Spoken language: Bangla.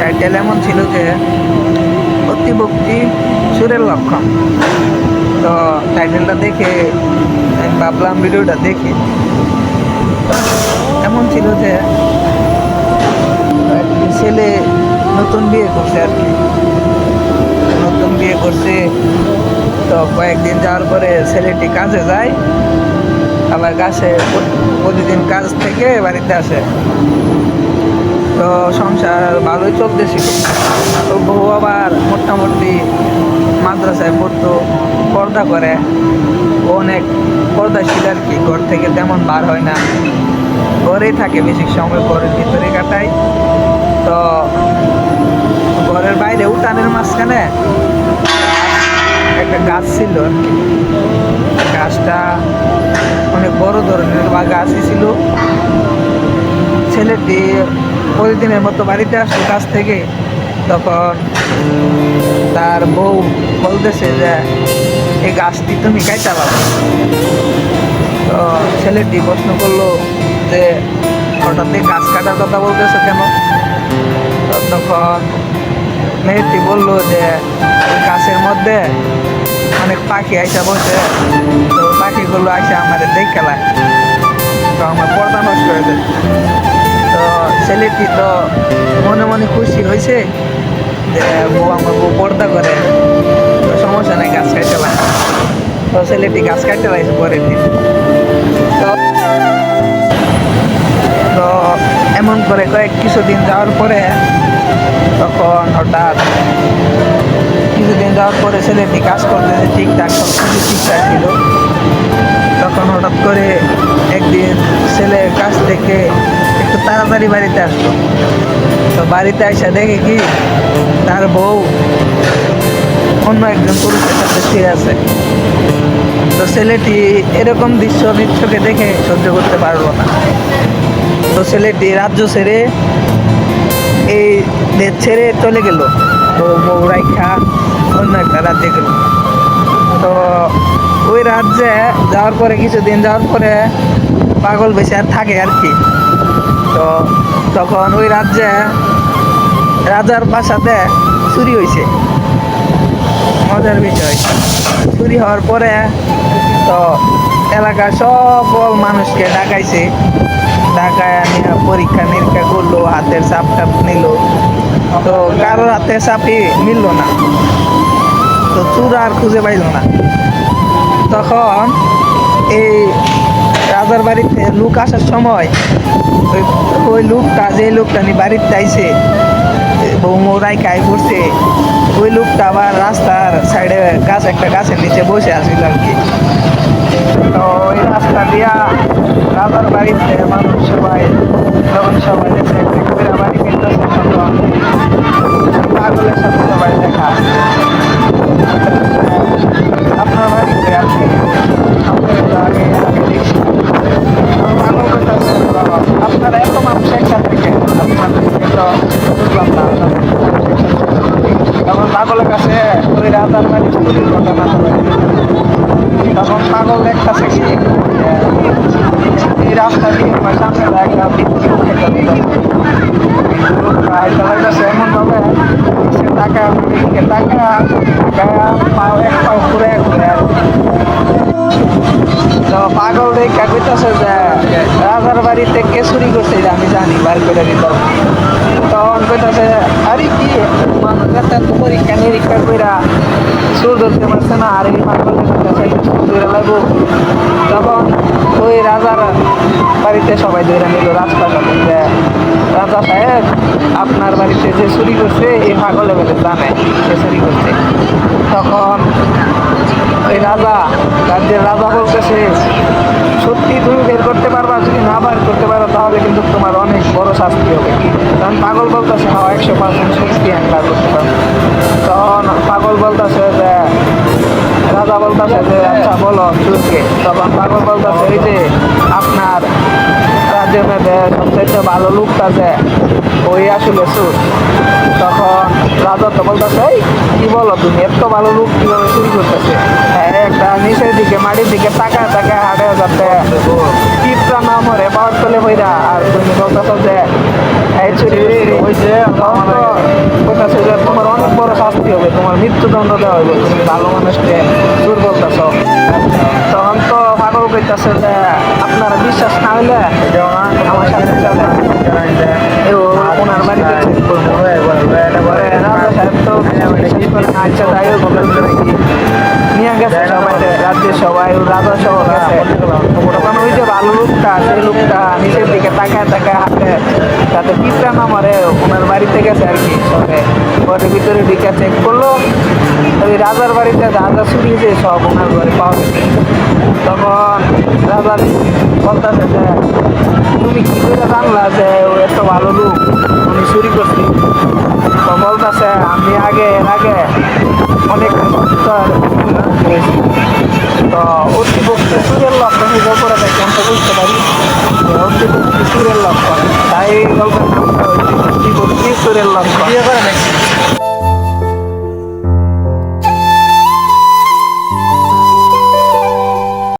টাইটেল এমন ছিল যে অতিভক্তি সুরের লক্ষণ। তো টাইটেলটা দেখে আমি ভাবলাম ভিডিওটা দেখি। এমন ছিল যে ছেলে নতুন বিয়ে করছে আর কি। নতুন বিয়ে করছে, তো কয়েকদিন যাওয়ার পরে ছেলেটি কাজে যায়, আবার কাছে প্রতিদিন কাজ থেকে বাড়িতে আসে। তো সংসার ভালোই চলতেছিল। তো বউ আবার মোটামুটি মাদ্রাসায় পড়তো, পর্দা করে। অনেক পর্দাশীল আর কি, ঘর থেকে তেমন বার হয় না। ঘরেই থাকে বেশি সময়, ঘরের ভিতরে কাটায় তো ঘরের বাইরে উঠানের মাঝখানে একটা গাছ ছিল আর কি। গাছটা অনেক বড় ধরনের বা গাছই ছিল। ছেলেটি প্রতিদিনের মতো বাড়িতে আসতো কাছ থেকে, তখন তার বউ বলতেছে যে, এই গাছটি তুমি কাইটা পাবো তো ছেলেটি প্রশ্ন করল যে, হঠাৎ গাছ কাটার কথা বলতেছো কেন? তখন মেয়েটি বলল যে গাছের মধ্যে অনেক পাখি আইসা বসে, তো পাখিগুলো আইসা আমার দেখ খেলায় তো আমার পর্দা নষ্ট হয়ে যায় ছেলেটি তো মনে মনে খুশি হয়েছে যে বউ আমার বউ পর্দা করে, তো সমস্যা নেই, গাছ কাটতে লাগে তো ছেলেটি গাছ কাটতে লাগছে পরের দিন। তো তো এমন করে কয়েক কিছুদিন যাওয়ার পরে তখন হঠাৎ কিছুদিন যাওয়ার পরে ছেলেটি কাজ করতে ঠিকঠাক সব কিছু ঠিকঠাক ছিল। তখন হঠাৎ করে একদিন ছেলের কাছ থেকে একটু তাড়াতাড়ি বাড়িতে আসলো। তো বাড়িতে এসে দেখে কি তার বউ অন্য একজন পুরুষের সাথে শুয়ে আছে। তো ছেলেটি এরকম দৃশ্য দৃশ্যকে দেখে সহ্য করতে পারল না। তো ছেলেটি রাজ্য ছেড়ে এই দেশ ছেড়ে চলে গেল। তো বউ রাইখা অন্য একটা রাজ্যে গেল। তো ওই রাজ্যে যাওয়ার পরে কিছুদিন যাওয়ার পরে পাগল বেশি আর থাকে আর কি। তো তখন ওই রাজ্যে রাজার বাসাতে চুরি হয়েছে মজার বিষয়। চুরি হওয়ার পরে তো এলাকার সকল মানুষকে ডাকাইছে। ডাকায় নিয়ে পরীক্ষা নিরীক্ষা করল, হাতের চাপ টাপ নিল। তো কারোর হাতে চাপই মিলল না। তো চুর আর খুঁজে পাইল না। তখন এই রাজার বাড়িতে লোক আসার সময় ওই লোকটা, যে লোকটা নি বাড়িতে চাইছে বউ মোরাই কায় করছে, ওই লোকটা আবার রাস্তার সাইডে গাছ, একটা গাছের নিচে বসে আছিল আর কি। তো ওই রাস্তা দিয়া রাজার বাড়িতে মানুষ সবাই সবাই রাস্তা দিয়ে আমার সামনে একটা বৃদ্ধি খেতে দিল এমন ভাবে সে টাকা টাকা পাও এক পাগল দেখা কইতাছে যে রাজার বাড়িতে কে করছে আমি জানি বার করে দিত তখন কইতাছে আরে কি এত পরীক্ষা নিরীক্ষা কইরা চোর ধরতে পারছে না, আর এই পাগলের কাছে ধরে লাগবো তখন ওই রাজার বাড়িতে সবাই ধরে নিল, রাজপ্রাসাদে রাজা সাহেব, আপনার বাড়িতে যে চুরি করছে, এই পাগলে বলে জানে সে চুরি করছে। তখন ওই রাজা, রাজ্যের রাজা বলতেছে, সত্যি তুমি বের করতে পারবা যদি না বের করতে পারো তাহলে কিন্তু তোমার অনেক বড় শাস্তি হবে। তখন পাগল বলতেছে হ্যাঁ একশো পার্সেন্ট শক্তি আমি পারব। তখন পাগল বলতেছে যে, রাজা বলতেছে যে আচ্ছা বলো চুরকে তখন পাগল বলতেছে, এই যে, আপনার মধ্যে সবচেয়ে ভালো লোকটা যে ওই আসলে সুর তখন রাজা তো বলতেছে এই কি বলো তুমি? এত ভালো লোক কীভাবে চুরি করতেছে? হ্যাঁ একটা নিচের দিকে মাটির দিকে টাকা টাকা হাটে যাতে টিপটা না মরে পাওয়ার তলে হইরা আর তুমি বলতেছো যে। তখন যে তোমার অনেক বড় শাস্তি হবে তোমার মৃত্যুদণ্ড দেওয়া হবে তুমি ভালো মানুষকে চুর বলতেছ তখন তো পাগল কইতাছে যে আপনারা বিশ্বাস না হইলে আমার সাথে চলেন ও ওনার বাড়িতে চেক করব পরে রাজা সাহেব তো বিশ্বাস করে না, আচ্ছা যাই হোক নিয়ে গেছে সবাই রাজ্যের সবাই রাজা সহ গেছে তখন ওই যে ভালো লোকটা সেই লোকটা নিচের দিকে তাকায় তাকায় হাতে যাতে পিঁপড়া না মারে ওনার বাড়িতে গেছে আর কি সবে ঘরের ভিতরে ঢিকা চেক করল ওই রাজার বাড়িতে রাজা চুরি যে সব ওনার ঘরে পাওয়া গেছে তখন রাজা বলতেছে যে তুমি কি করে জানলা যে ও এত ভালো লোক? উনি চুরি করছি। তো বলতেছে আমি আগে, এর আগে অনেক তো করেছি। তো অতিভক্তি সুরের লক্ষণ আমি করে দেখি আমরা বুঝতে পারি। অতি অতিভক্তি সুরের লক্ষণ তাই গল্পের নামটা অতিভক্তি সুরের নাকি